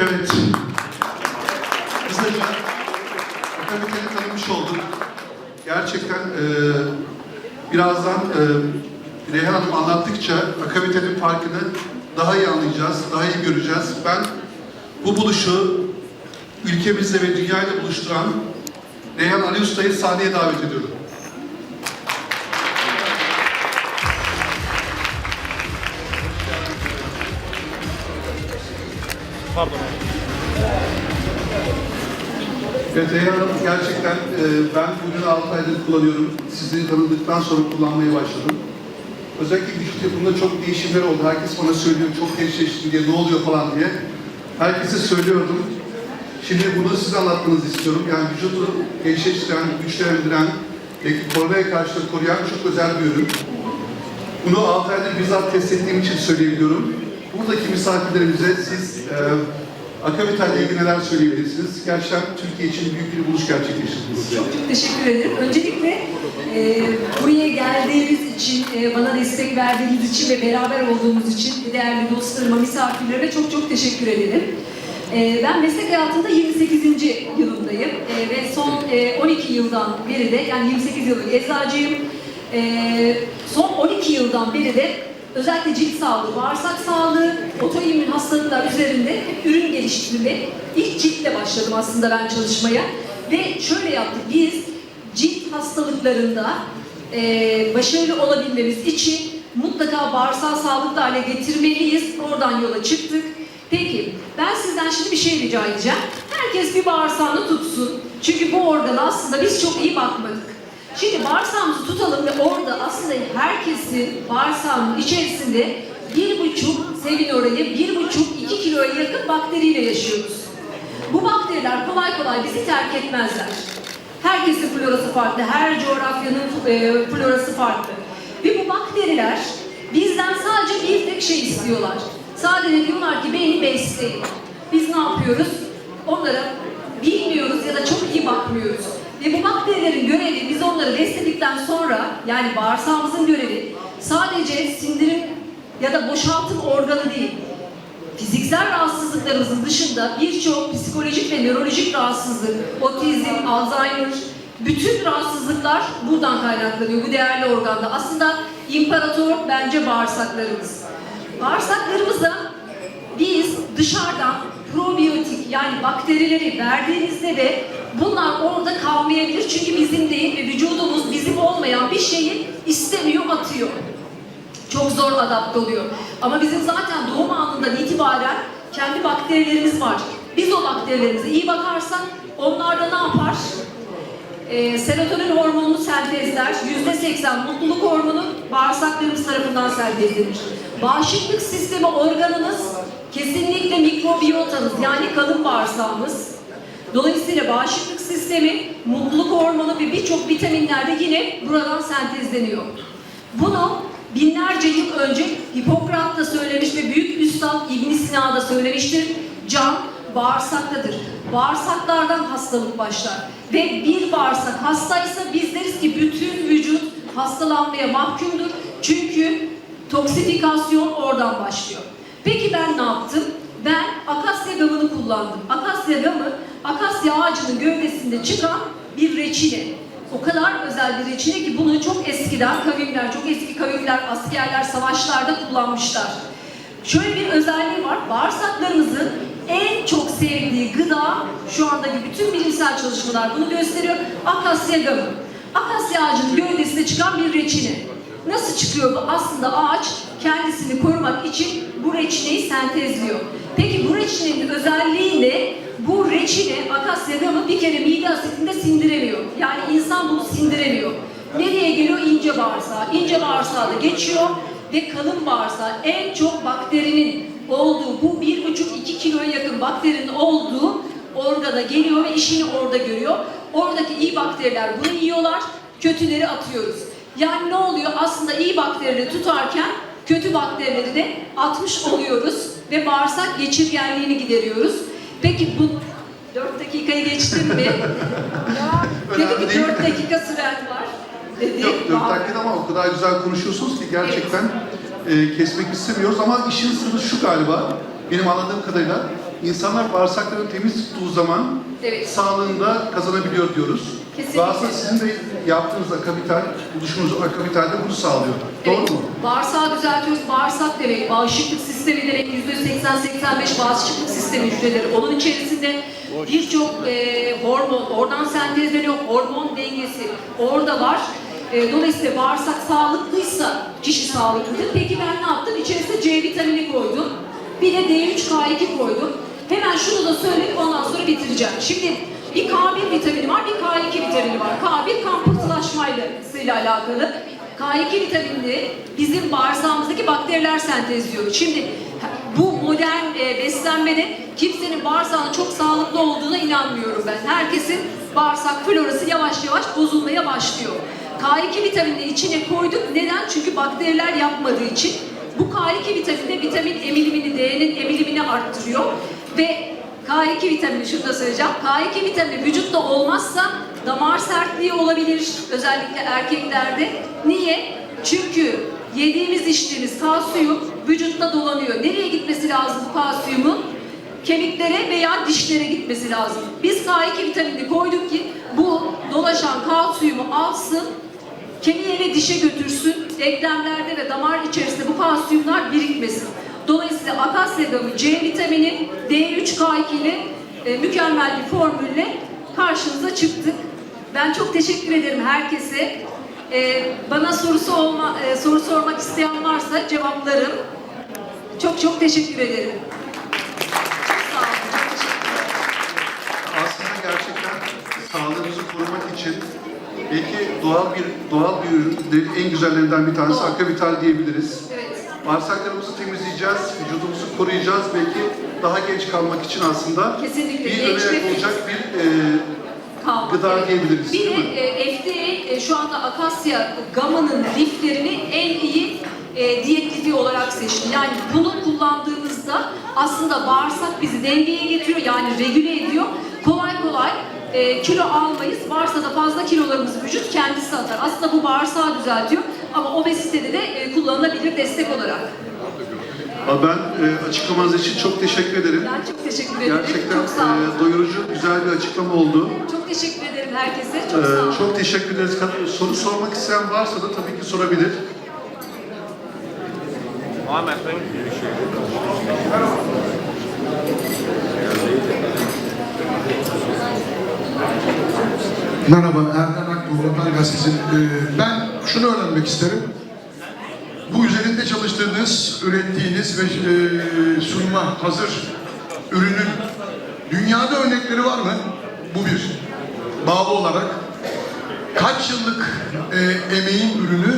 Evet. Kısaca akademikleri tanımış olduk. Gerçekten e, birazdan e, Reyhan Hanım anlattıkça akabitenin farkını daha iyi anlayacağız, daha iyi göreceğiz. Ben bu buluşu ülkemizle ve dünyayla buluşturan Reyhan Ali Usta'yı sahneye davet ediyorum. Pardon. Reyhan Hanım gerçekten e, ben bugün 6 aydır kullanıyorum. Sizi tanıdıktan sonra kullanmaya başladım. Özellikle vücut yapımında çok değişimler oldu. Herkes bana söylüyor çok gençleştin diye ne oluyor falan diye. Herkese söylüyordum. Şimdi bunu size anlatmanızı istiyorum. Yani vücudu gençleştiren, güçlendiren, belki koronaya karşı da koruyan çok özel bir ürün. Bunu 6 aydır bizzat test ettiğim için söyleyebiliyorum. Buradaki misafirlerimize siz e, Akavital'le ilgili neler söyleyebilirsiniz? Gerçekten Türkiye için büyük bir buluş gerçekleştirdiniz. Çok çok teşekkür ederim. Öncelikle e, buraya geldiğiniz için, e, bana destek verdiğiniz için ve beraber olduğumuz için değerli dostlarıma, misafirlerime çok çok teşekkür ederim. E, ben meslek hayatında 28. yılındayım E, ve son e, 12 yıldan beri de, yani 28 yıllık eczacıyım. E, son 12 yıldan beri de özellikle cilt sağlığı, bağırsak sağlığı, otoimmün hastalıklar üzerinde ürün geliştirme, ilk ciltle başladım aslında ben çalışmaya. Ve şöyle yaptık, biz cilt hastalıklarında e, başarılı olabilmemiz için mutlaka bağırsağı sağlıklı hale getirmeliyiz. Oradan yola çıktık. Peki, ben sizden şimdi bir şey rica edeceğim. Herkes bir bağırsağını tutsun. Çünkü bu organa aslında biz çok iyi bakmadık. Şimdi bağırsağımızı tutalım ve orada aslında herkesin bağırsağının içerisinde bir buçuk, sevin orayı, bir buçuk, iki kiloya yakın bakteriyle yaşıyoruz. Bu bakteriler kolay kolay bizi terk etmezler. Herkesin florası farklı, her coğrafyanın e, florası farklı. Ve bu bakteriler bizden sadece bir tek şey istiyorlar. Sadece diyorlar ki beni besleyin. Biz ne yapıyoruz? Onlara bilmiyoruz ya da çok iyi bakmıyoruz. Ve bu bakterilerin görevi biz onları besledikten sonra yani bağırsağımızın görevi sadece sindirim ya da boşaltım organı değil. Fiziksel rahatsızlıklarımızın dışında birçok psikolojik ve nörolojik rahatsızlık, otizm, Alzheimer, bütün rahatsızlıklar buradan kaynaklanıyor bu değerli organda. Aslında imparator bence bağırsaklarımız. Bağırsaklarımıza biz dışarıdan probiyotik yani bakterileri verdiğinizde de bunlar orada kalmayabilir. Çünkü bizim değil ve vücudumuz bizim olmayan bir şeyi istemiyor, atıyor. Çok zor adapte oluyor. Ama bizim zaten doğum anından itibaren kendi bakterilerimiz var. Biz o bakterilerimize iyi bakarsak onlar da ne yapar? Ee, serotonin hormonunu sentezler. Yüzde seksen mutluluk hormonu bağırsaklarımız tarafından sentezlenir. Bağışıklık sistemi organınız kesinlikle mikrobiyotanız yani kalın bağırsağımız. Dolayısıyla bağışıklık sistemi, mutluluk hormonu ve birçok vitaminler de yine buradan sentezleniyor. Bunu binlerce yıl önce Hipokrat da söylemiş ve büyük üstad İbn Sina da söylemiştir. Can bağırsaktadır. Bağırsaklardan hastalık başlar. Ve bir bağırsak hastaysa biz deriz ki bütün vücut hastalanmaya mahkumdur. Çünkü toksifikasyon oradan başlıyor. Peki ben ne yaptım? Ben akasya gamını kullandım. Akasya gamı, akasya ağacının gövdesinde çıkan bir reçine. O kadar özel bir reçine ki bunu çok eskiden kavimler, çok eski kavimler, askerler savaşlarda kullanmışlar. Şöyle bir özelliği var. Bağırsaklarımızın en çok sevdiği gıda, şu andaki bütün bilimsel çalışmalar bunu gösteriyor. Akasya gamı. Akasya ağacının gövdesinde çıkan bir reçine. Nasıl çıkıyor bu? Aslında ağaç kendisini korumak için bu reçineyi sentezliyor. Peki bu reçinenin özelliği ne? Bu reçine, akasya gamı bir kere mide asitinde sindiremiyor. Yani insan bunu sindiremiyor. Nereye geliyor? İnce bağırsağa. İnce bağırsağa da geçiyor ve kalın bağırsağa en çok bakterinin olduğu, bu bir buçuk iki kiloya yakın bakterinin olduğu organa geliyor ve işini orada görüyor. Oradaki iyi bakteriler bunu yiyorlar, kötüleri atıyoruz. Yani ne oluyor? Aslında iyi bakterileri tutarken kötü bakterileri de atmış oluyoruz ve bağırsak geçirgenliğini gideriyoruz. Peki bu 4 dakikayı geçtim mi? Dedi Önemli ki. 4 dakika süren var. Dedi. Yok, dört dakika ama o kadar güzel konuşuyorsunuz ki gerçekten e, kesmek istemiyoruz ama işin sırrı şu galiba, benim anladığım kadarıyla insanlar bağırsaklarını temiz tuttuğu zaman Evet. sağlığında kazanabiliyor diyoruz. Kesinlikle. Aslında sizin de yaptığınız akapital, buluşunuz akapitalde bunu sağlıyor. Doğru Evet, mu? Bağırsağı düzeltiyoruz. Bağırsak demek, bağışıklık sistemi demek, %80-85 bağışıklık sistemi hücreleri. Onun içerisinde birçok e, hormon, oradan sentezleniyor, hormon dengesi orada var. E, dolayısıyla bağırsak sağlıklıysa kişi sağlıklıdır. Peki ben ne yaptım? İçerisine C vitamini koydum. Bir de D3K2 koydum. Hemen şunu da söyleyip ondan sonra bitireceğim. Şimdi bir K1 vitamini var, bir K2 vitamini var. K1 kan pıhtılaşmayla alakalı. K2 vitaminini bizim bağırsağımızdaki bakteriler sentezliyor. Şimdi bu modern e, beslenmede kimsenin bağırsağının çok sağlıklı olduğuna inanmıyorum ben. Herkesin bağırsak florası yavaş yavaş bozulmaya başlıyor. K2 vitaminini içine koyduk. Neden? Çünkü bakteriler yapmadığı için. Bu K2 vitamini vitamin emilimini, D'nin emilimini arttırıyor. Ve K2 vitamini şunu da söyleyeceğim. K2 vitamini vücutta olmazsa damar sertliği olabilir özellikle erkeklerde. Niye? Çünkü yediğimiz içtiğimiz kalsiyum vücutta dolanıyor. Nereye gitmesi lazım bu kalsiyumun? Kemiklere veya dişlere gitmesi lazım. Biz K2 vitaminini koyduk ki bu dolaşan kalsiyumu alsın, kemiğe ve dişe götürsün, eklemlerde ve damar içerisinde bu kalsiyumlar birikmesin. Dolayısıyla akasya gamı C vitamini D3K2 ile e, mükemmel bir formülle karşınıza çıktık. Ben çok teşekkür ederim herkese. E, bana sorusu olma, e, soru sormak isteyen varsa cevaplarım. Çok çok teşekkür ederim. Çok sağ olun. Çok teşekkür ederim. Aslında gerçekten sağlığımızı korumak için belki doğal bir doğal bir ürün en güzellerinden bir tanesi Doğal. akavital diyebiliriz. Evet. Bağırsaklarımızı temizleyeceğiz, vücudumuzu koruyacağız. Belki daha genç kalmak için aslında Kesinlikle. bir Genç öne ve- olacak bir e, kalmak. Gıda diyebiliriz, Bir de mi? e, FDA e, şu anda akasya gamının liflerini en iyi e, diyet lifi olarak seçti. Yani bunu kullandığımızda aslında bağırsak bizi dengeye getiriyor yani regüle ediyor. Kolay kolay e, kilo almayız. Varsa da fazla kilolarımızı vücut kendisi atar. Aslında bu bağırsağı düzeltiyor ama obezitede de e, kullanılabilir destek olarak. Ben e, açıklamanız için çok teşekkür ederim. Ben çok teşekkür ederim. Gerçekten çok sağ olun. e, doyurucu, güzel bir açıklama oldu. Çok teşekkür ederim herkese. E, Çok sağ olun. çok teşekkür ederiz. Soru sormak isteyen varsa da tabii ki sorabilir. Muhammed Bey. Merhaba, Erden Akdoğu, Vatan Gazetesi. Ee, ben şunu öğrenmek isterim. Bu üzerinde çalıştığınız, ürettiğiniz ve e, sunuma hazır ürünün dünyada örnekleri var mı? Bu bir. Bağlı olarak kaç yıllık e, emeğin ürünü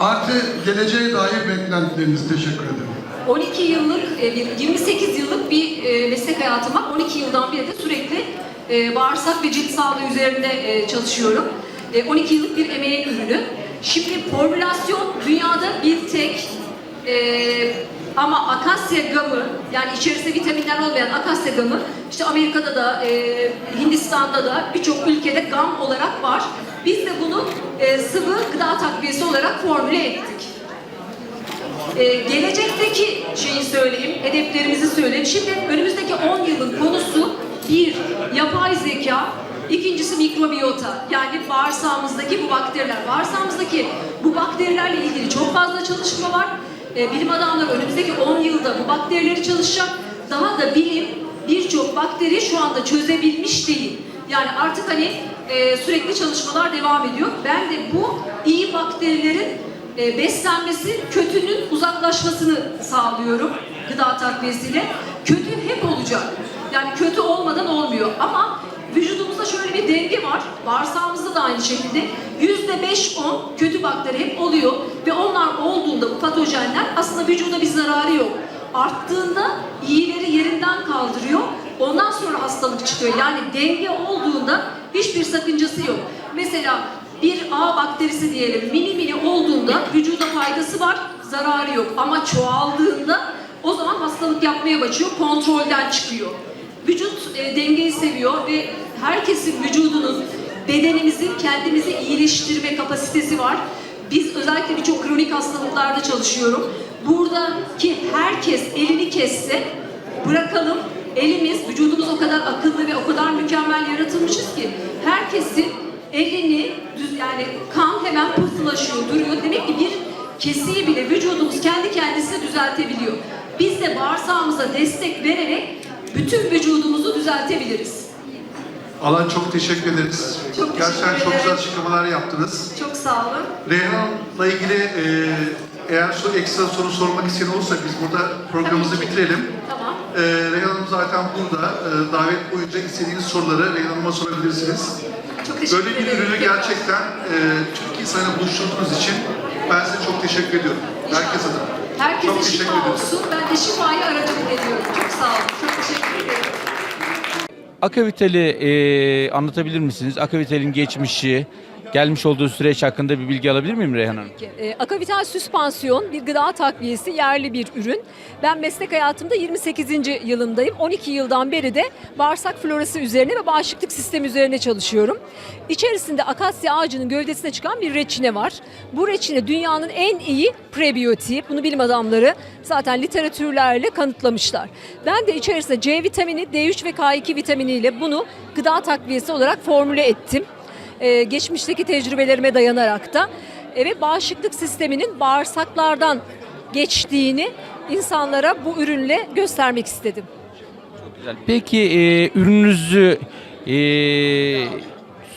artı geleceğe dair beklentilerinizi teşekkür ederim. 12 yıllık, e, bir 28 yıllık bir e, meslek hayatım var. 12 yıldan beri de sürekli e, bağırsak ve cilt sağlığı üzerinde e, çalışıyorum. E, 12 yıllık bir emeğin ürünü. Şimdi formülasyon dünyada bir tek e, ama akasya gamı yani içerisinde vitaminler olmayan akasya gamı işte Amerika'da da e, Hindistan'da da birçok ülkede gam olarak var. Biz de bunu e, sıvı gıda takviyesi olarak formüle ettik. Ee, gelecekteki şeyi söyleyeyim, hedeflerimizi söyleyeyim. Şimdi önümüzdeki 10 yılın konusu bir, yapay zeka, ikincisi mikrobiyota. Yani bağırsağımızdaki bu bakteriler. Bağırsağımızdaki bu bakterilerle ilgili çok fazla çalışma var. Ee, bilim adamları önümüzdeki 10 yılda bu bakterileri çalışacak. Daha da bilim birçok bakteri şu anda çözebilmiş değil. Yani artık hani e, sürekli çalışmalar devam ediyor. Ben de bu iyi bakterilerin e, beslenmesi kötünün uzaklaşmasını sağlıyorum gıda takviyesiyle. Kötü hep olacak. Yani kötü olmadan olmuyor ama vücudumuzda şöyle bir denge var. Bağırsağımızda da aynı şekilde. Yüzde 5-10 kötü bakteri hep oluyor ve onlar olduğunda bu patojenler aslında vücuda bir zararı yok. Arttığında iyileri yerinden kaldırıyor. Ondan sonra hastalık çıkıyor. Yani denge olduğunda hiçbir sakıncası yok. Mesela bir A bakterisi diyelim mini mini olduğunda vücuda faydası var, zararı yok. Ama çoğaldığında o zaman hastalık yapmaya başlıyor, kontrolden çıkıyor. Vücut e, dengeyi seviyor ve herkesin vücudunun, bedenimizin kendimizi iyileştirme kapasitesi var. Biz özellikle birçok kronik hastalıklarda çalışıyorum. Buradaki herkes elini kesse bırakalım elimiz, vücudumuz o kadar akıllı ve o kadar mükemmel yaratılmışız ki herkesin elini düz yani kan hemen pıhtılaşıyor, duruyor. Demek ki bir kesiyi bile vücudumuz kendi kendisine düzeltebiliyor. Biz de bağırsağımıza destek vererek bütün vücudumuzu düzeltebiliriz. Alan çok teşekkür ederiz. Çok Gerçekten teşekkür çok güzel açıklamalar yaptınız. Çok sağ olun. Reyhan'la ilgili e, eğer soru, ekstra soru sormak isteyen olursa biz burada programımızı Tabii ki. bitirelim. Tamam. E, Reyhan Hanım zaten burada. E, davet boyunca istediğiniz soruları Reyhan Hanım'a sorabilirsiniz. Çok teşekkür Böyle bir ederim. ürünü gerçekten e, Türk insanına buluşturduğunuz için ben size çok teşekkür ediyorum. Herkes adına. Herkese çok teşekkür şifa ederim. olsun. Ben de şifayı aracılık ediyorum. Çok sağ olun. Çok teşekkür ederim. Akavitali e, anlatabilir misiniz? Akavitel'in geçmişi, gelmiş olduğu süreç hakkında bir bilgi alabilir miyim Reyhan Hanım? E, Akavital süspansiyon bir gıda takviyesi, yerli bir ürün. Ben meslek hayatımda 28. yılımdayım. 12 yıldan beri de bağırsak florası üzerine ve bağışıklık sistemi üzerine çalışıyorum. İçerisinde akasya ağacının gövdesine çıkan bir reçine var. Bu reçine dünyanın en iyi prebiyotiği. Bunu bilim adamları zaten literatürlerle kanıtlamışlar. Ben de içerisinde C vitamini, D3 ve K2 vitaminiyle bunu gıda takviyesi olarak formüle ettim e, geçmişteki tecrübelerime dayanarak da e, ve bağışıklık sisteminin bağırsaklardan geçtiğini insanlara bu ürünle göstermek istedim. Güzel. Peki e, ürününüzü e,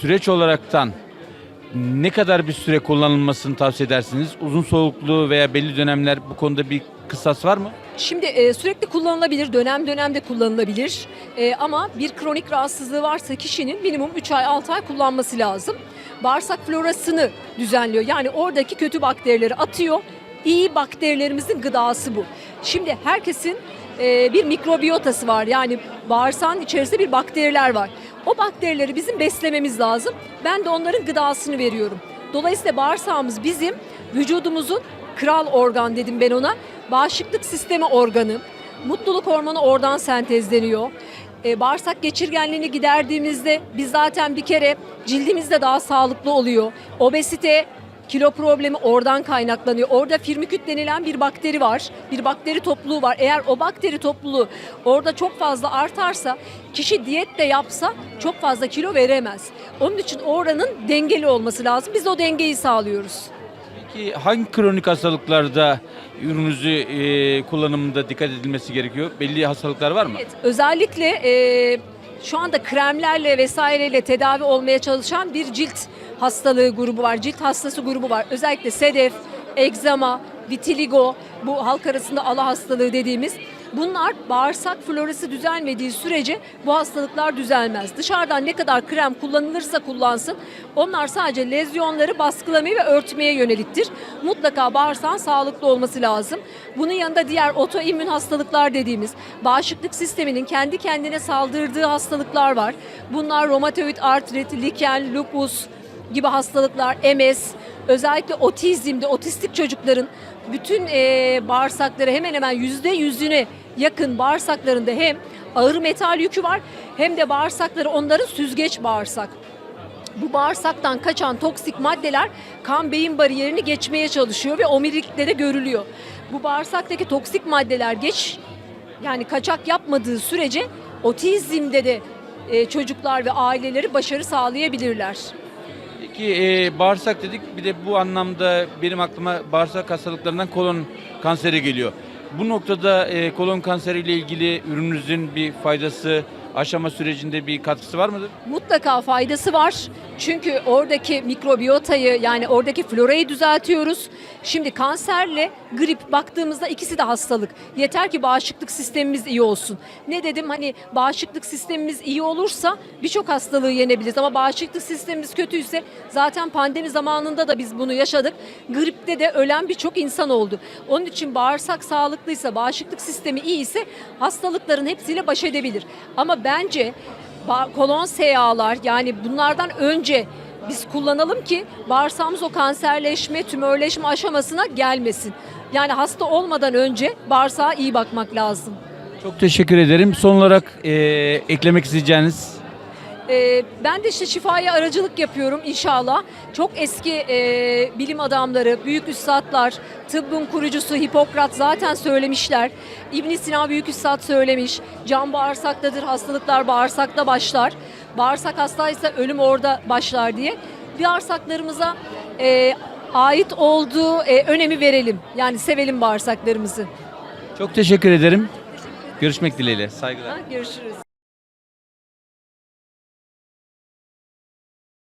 süreç olaraktan ne kadar bir süre kullanılmasını tavsiye edersiniz? Uzun soluklu veya belli dönemler bu konuda bir kısas var mı? Şimdi e, sürekli kullanılabilir, dönem dönem de kullanılabilir. E, ama bir kronik rahatsızlığı varsa kişinin minimum 3 ay 6 ay kullanması lazım. Bağırsak florasını düzenliyor. Yani oradaki kötü bakterileri atıyor. İyi bakterilerimizin gıdası bu. Şimdi herkesin e, bir mikrobiyotası var. Yani bağırsağın içerisinde bir bakteriler var. O bakterileri bizim beslememiz lazım. Ben de onların gıdasını veriyorum. Dolayısıyla bağırsağımız bizim vücudumuzun kral organ dedim ben ona. Bağışıklık sistemi organı. Mutluluk hormonu oradan sentezleniyor. Ee, bağırsak geçirgenliğini giderdiğimizde biz zaten bir kere cildimiz de daha sağlıklı oluyor. Obezite, kilo problemi oradan kaynaklanıyor. Orada firmiküt denilen bir bakteri var. Bir bakteri topluluğu var. Eğer o bakteri topluluğu orada çok fazla artarsa kişi diyet de yapsa çok fazla kilo veremez. Onun için oranın dengeli olması lazım. Biz o dengeyi sağlıyoruz. Peki hangi kronik hastalıklarda ürününüzü e, kullanımında dikkat edilmesi gerekiyor? Belli hastalıklar var mı? Evet, özellikle e, şu anda kremlerle vesaireyle tedavi olmaya çalışan bir cilt hastalığı grubu var. Cilt hastası grubu var. Özellikle sedef, egzama, vitiligo, bu halk arasında ala hastalığı dediğimiz. Bunlar bağırsak florası düzelmediği sürece bu hastalıklar düzelmez. Dışarıdan ne kadar krem kullanılırsa kullansın onlar sadece lezyonları baskılamaya ve örtmeye yöneliktir. Mutlaka bağırsağın sağlıklı olması lazım. Bunun yanında diğer otoimmün hastalıklar dediğimiz bağışıklık sisteminin kendi kendine saldırdığı hastalıklar var. Bunlar romatoid artrit, liken, lupus gibi hastalıklar, MS, özellikle otizmde otistik çocukların bütün eee, bağırsakları hemen hemen yüzde yüzüne yakın bağırsaklarında hem ağır metal yükü var hem de bağırsakları onların süzgeç bağırsak. Bu bağırsaktan kaçan toksik maddeler kan beyin bariyerini geçmeye çalışıyor ve omurilikte de görülüyor. Bu bağırsaktaki toksik maddeler geç yani kaçak yapmadığı sürece otizmde de e, çocuklar ve aileleri başarı sağlayabilirler. Peki e, bağırsak dedik bir de bu anlamda benim aklıma bağırsak hastalıklarından kolon kanseri geliyor. Bu noktada e, kolon kanseriyle ilgili ürününüzün bir faydası aşama sürecinde bir katkısı var mıdır? Mutlaka faydası var. Çünkü oradaki mikrobiyotayı yani oradaki florayı düzeltiyoruz. Şimdi kanserle grip baktığımızda ikisi de hastalık. Yeter ki bağışıklık sistemimiz iyi olsun. Ne dedim hani bağışıklık sistemimiz iyi olursa birçok hastalığı yenebiliriz. Ama bağışıklık sistemimiz kötüyse zaten pandemi zamanında da biz bunu yaşadık. Gripte de ölen birçok insan oldu. Onun için bağırsak sağlıklıysa, bağışıklık sistemi iyi ise hastalıkların hepsiyle baş edebilir. Ama bence kolon SEA'lar yani bunlardan önce biz kullanalım ki bağırsağımız o kanserleşme, tümörleşme aşamasına gelmesin. Yani hasta olmadan önce bağırsağa iyi bakmak lazım. Çok teşekkür ederim. Son olarak e, eklemek isteyeceğiniz Ee, ben de işte şifaya aracılık yapıyorum inşallah. Çok eski e, bilim adamları, büyük üstadlar, tıbbın kurucusu Hipokrat zaten söylemişler. ibn Sina büyük üstad söylemiş. Can bağırsaktadır, hastalıklar bağırsakta başlar. Bağırsak hastaysa ölüm orada başlar diye. Bağırsaklarımıza e, ait olduğu e, önemi verelim. Yani sevelim bağırsaklarımızı. Çok teşekkür ederim. Görüşmek dileğiyle. Saygılar. Ha, Görüşürüz.